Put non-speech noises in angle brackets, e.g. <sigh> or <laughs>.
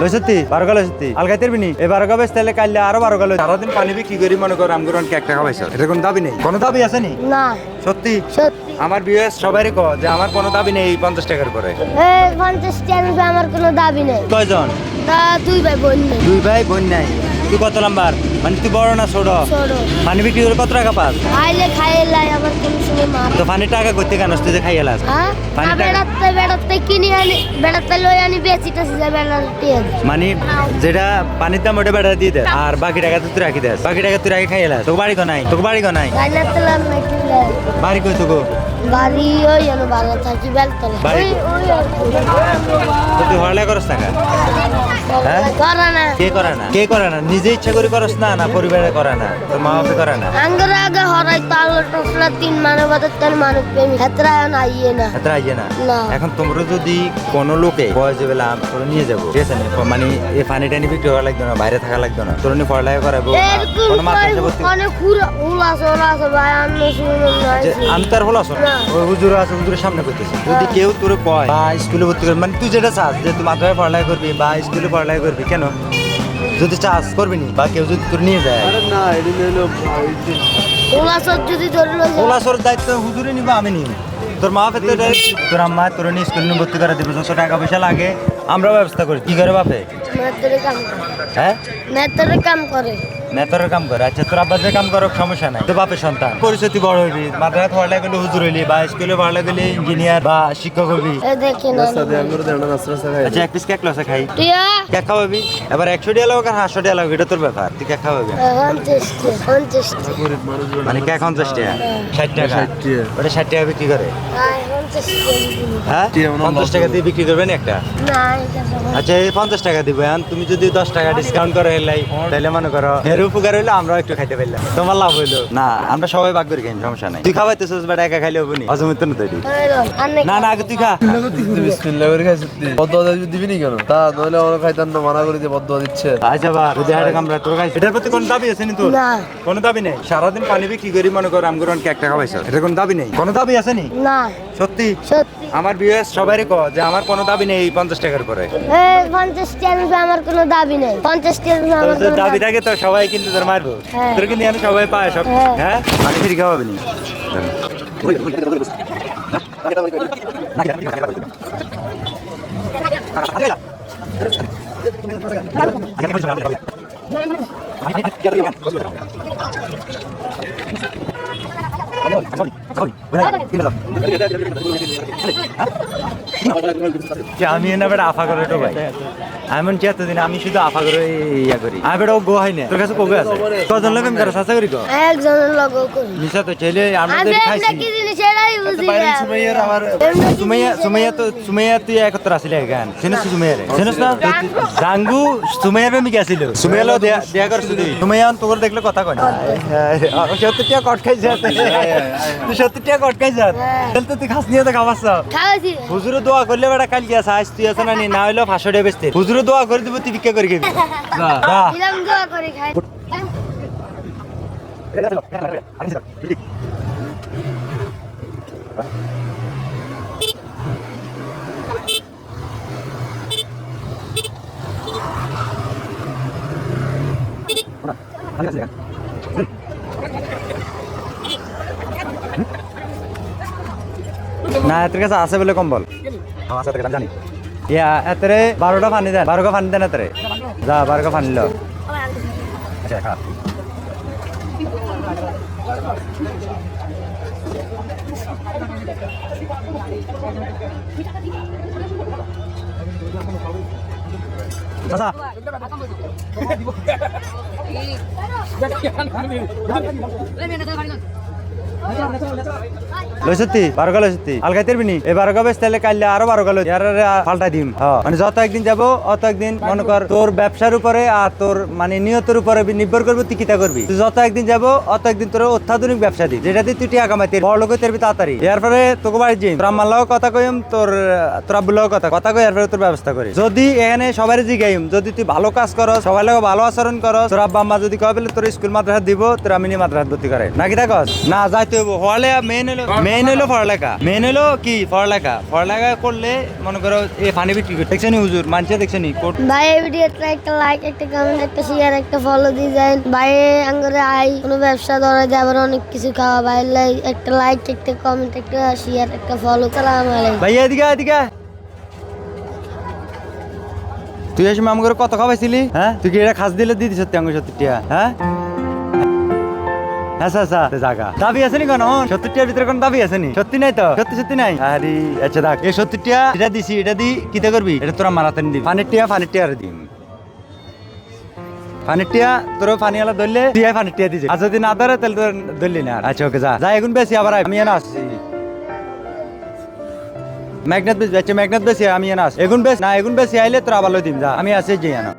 লইছতি বারো গা লইছতি আলগাই তেরবি নি? এই বারো গা বেশ তাহলে কাইলে আরও বারো গা লই সারাদিন পানি বিক্রি করি মনে কর আমগুর কেক টাকা পাইছ এটা কোনো দাবি নেই? কোনো দাবি আছে নি? না। সত্যি? সত্যি। আমার বিএস সবারই কো যে আমার কোনো দাবি নেই এই পঞ্চাশ টাকার পরে এই পঞ্চাশ টাকা আমার কোনো দাবি নেই। কয়জন? তা তুই ভাই বোন দুই ভাই বোন নাই। তুই কত নাম্বার? মানে তুই বড় না ছোট? পানি বিক্রি করে কত টাকা পাস? খাইলে খাইয়ে লাই আমার কোনো সময় মার। তো পানির টাকা করতে কেন তুই যে খাইয়ে লাস। হ্যাঁ? পানি বেড়াতে বেড়াতে কিনে আনি বেড়াতে লই আনি বেচি যা বেড়াতে মানে যেটা পানির দাম ওটা বেড়া দিয়ে দেয় আর বাকি টাকা তো তুই রাখি দেস বাকি টাকা তুই রাখি খাইয়ে লাস। তোকে বাড়ি কো নাই? তোকে বাড়ি কো নাই? বাড়ি কই তোকে? বাড়ি ওই যেন ভালো থাকি বেলতলা। বাড়ি- ওই ওই তো তুই হরলে করস টাকা হ্যাঁ? করে না। কে করে না? কে করে না? নিজে ইচ্ছা করে করস না না পরিবারে করে না? তোর মা বাপে করে না? আঙ্গর আগে হরাই টসলা তিন মানে তেন মানুষ প্রেমী। হেতরা না। ইয়ে আইয়ে না। এখন তোমরা যদি কোনো লোকে কয় যে বেলা তোর নিয়ে যাব ঠিক আছে? মানে এই পানি টানি বিক্রি করা লাগবে না বাইরে থাকা লাগবে না। তোর নিয়ে পড়ালেখা করাবো কোনো অনেক ভাই শুনুন আমি তার শোন না। ওই হুজুর আছে হুজুরের সামনে করতেছে। যদি কেউ তোর কয় বা স্কুলে ভর্তি করবি মানে তুই যেটা চাস যে তুই মাদ্রাসায় পড়ালেখা করবি বা স্কুলে পড়ালেখা করবি কেন? যদি চাস করবি নি বা কেউ যদি তোর নিয়ে যায়। না এটি যদি ধরল দায়িত্ব হুজুরে নিবা আমি নিব। তোর মা তোর আম্মা তোর নিয়ে স্কুলে নিয়ে ভর্তি করে দিবে যত টাকা পয়সা লাগে। আমরা ব্যবস্থা করি। কি করে বাপে? হ্যাঁ? কাম করে। নেতরের কাম করে। আচ্ছা তোর আব্বা যে কাম করো সমস্যা নাই। তো বাপের সন্তান। পরিস্থিতি বড় হইবি মাদ্রাসা পড়ালেখা করলে হুজুর হইলি বা স্কুলে পড়ালেখা করলে ইঞ্জিনিয়ার বা শিক্ষক হবি। আচ্ছা এক পিস কেক লসে খাই। কেক খাওয়াবি এবার একশো টাকা লাগবে আর হাঁসশো টাকা লাগবে এটা তোর ব্যাপার। তুই কেক খাওয়াবি মানে কেক পঞ্চাশ টাকা। ষাট টাকা ওটা ষাট টাকা বিক্রি করে। হ্যাঁ? টিয়া পঞ্চাশ টাকা দিয়ে বিক্রি করবেন একটা? না এটা তো- আচ্ছা এই পঞ্চাশ টাকা দিব এখন তুমি যদি দশ টাকা ডিসকাউন্ট করে এলাই তাহলে মনে করো এর উপকার হইল আমরাও একটু খাইতে পারলাম। তোমার লাভ হইল? না আমরা সবাই ভাগ করে খাই সমস্যা নাই। তুই খাওয়াইতেছিস বেটা একা খাইলে হব অজমিত না তৈরি এই রো, আর নেই। না না আগে তুই খা। বিসমিল্লাহ করে খাই সত্যি দিবি নি কেন? তা নইলে আমরা খাইতাম না মানা করে যে বদ্ধ দিচ্ছে। আচ্ছা বা যদি হাটে কামড়া তোর খাই এটার প্রতি কোনো দাবি আছে নি তোর? না। কোনো দাবি নেই? সারাদিন পানি বিক্রি করি মনে করো আমগুর অনেক একটা খাওয়াইছ। এটা কোনো দাবি নেই? কোনো দাবি আছে নি? না। সত্যি? সত্যি। আমার বিএস সবারই ক যে আমার কোনো দাবি নেই এই পঞ্চাশ টাকার পরে এই পঞ্চাশ টাকা আমার কোনো দাবি নেই। পঞ্চাশ টাকা আমার দাবি থাকে তো সবাই কিন্তু তোর মারবো। হ্যাঁ। তোর কিন্তু এখানে সবাই পায় সব। হ্যাঁ। হ্যাঁ? পানি ফিরি খাওয়াবি নি। <laughs> আমি এনে বেটা আফা করে তো ভাই আমি মনে এতদিন আমি শুধু আফা করে ইয়া করি। আমি বেটা ও গো হয় না। তোর কাছে কবে আছে? কজন লোক আমি করে সাসা করি কো? একজনের লগও করি। নিশা তো ছেলে আমরা আমি তো এমনি খাইছি। কি জিনিস এটাই বুঝি না সুমাইয়ার আমার সুমাইয়া সুমাইয়া তো সুমাইয়া তুই একত্র আসিলে গান চিনিস তো সুমাইয়া রে চিনিস না? জাঙ্গু। সুমাইয়ার প্রেমিক আসিল সুমাইয়া লো দেয়া দেয়া করছিস তুই সুমাইয়া তোর দেখলে কথা কয় না। সত্যি টিয়া কট খাই যা তুই সত্যি টাকা কট খাই যা তাহলে তো তুই খাস নিয়ে তো খাবাস খাওয়াছি। হুজুরে দোয়া করলে বেটা কালকে আছে আজ তুই আছে না নি? না হইল ফাঁসো ডে বেচতে। হুজুরে দোয়া করে দিব তুই ভিক্ষা করে খাবি। যা দোয়া করে খাই। না এতের কাছে আছে বলে কম্বল জানি ইয়া এতরে বারোটা পানি দেন বারোটা পানি দেন এতরে যা বারোটা পানি লো আচ্ছা খা চাচা লইছতি? বারো গা লইছতি আলগাই তেরবি এই বারো গা বেশ তাহলে কাইলে আরও বারো গা লই আর দিম। মানে যত একদিন যাব, অত একদিন মনে কর তোর ব্যবসার উপরে আর তোর মানে নিয়তের উপরে নির্ভর করবি করবি। তুই যত একদিন যাব, অত একদিন তোর অত্যাধুনিক ব্যবসা তুই কামাইতে বড় লোক তেরবি তাড়াতাড়ি। এর পরে তোকে বাড়ি যাই তোর লগেও কথা কইম, তোর তোর কথা কথা কই এরপরে তোর ব্যবস্থা করি। যদি এখানে সবাই জিগাইম, যদি তুই ভালো কাজ করস সবাই লগে ভালো আচরণ করস, তোর আব্বা আম্মা যদি কয় তোর স্কুল মাদ্রাসা দিব, তোর আমি মাদ্রাসা ভর্তি করে। নাকি দেখস না যাই হইব পড়ালেখা মেন হলো মেন হলো পড়ালেখা মেন হলো কি পড়ালেখা পড়ালেখা করলে মনে করো এই পানি বিক্রি করে দেখছেন হুজুর মানুষে দেখছেন কোট ভাই এই ভিডিওতে একটা লাইক একটা কমেন্ট একটা শেয়ার একটা ফলো দিয়ে যান ভাই আঙ্গুরে আই কোনো ব্যবসা ধরা যায় অনেক কিছু খাওয়া ভাই একটা লাইক একটা কমেন্ট একটা শেয়ার একটা ফলো সালাম আলাইকুম ভাইয়া এদিকে আয়, এদিকে তুই এসে মাম করে কত খাওয়াইছিলি হ্যাঁ তুই কি এটা খাস দিলে দিদি সত্যি আঙ্গুর সত্যি টিয়া হ্যাঁ আচ্ছা আচ্ছা দাবি আছে নি কোন? সত্তর ভিতরে কোন দাবি আছে নি? সত্যি নাই তো? সত্যি সত্যি নাই? আরে আচ্ছা দেখ এই সত্তর এটা দিছি এটা দি কিতে করবি? এটা তোরা মারাতে দিবি পানির টিয়া পানির টিয়া দিম। পানির তোর পানি ধরলে টিয়া পানির দিছে। আর যদি না ধরে তাহলে তোর ধরলি না। আচ্ছা ওকে যা। যা এখন বেশি আবার আমি এনে আসছি। ম্যাগনেট বেশ বেচে ম্যাগনেট বেশি আমি বেশ না এগুন বেশি আইলে তোর আবার লই দিম যা। আমি আসি যে এনে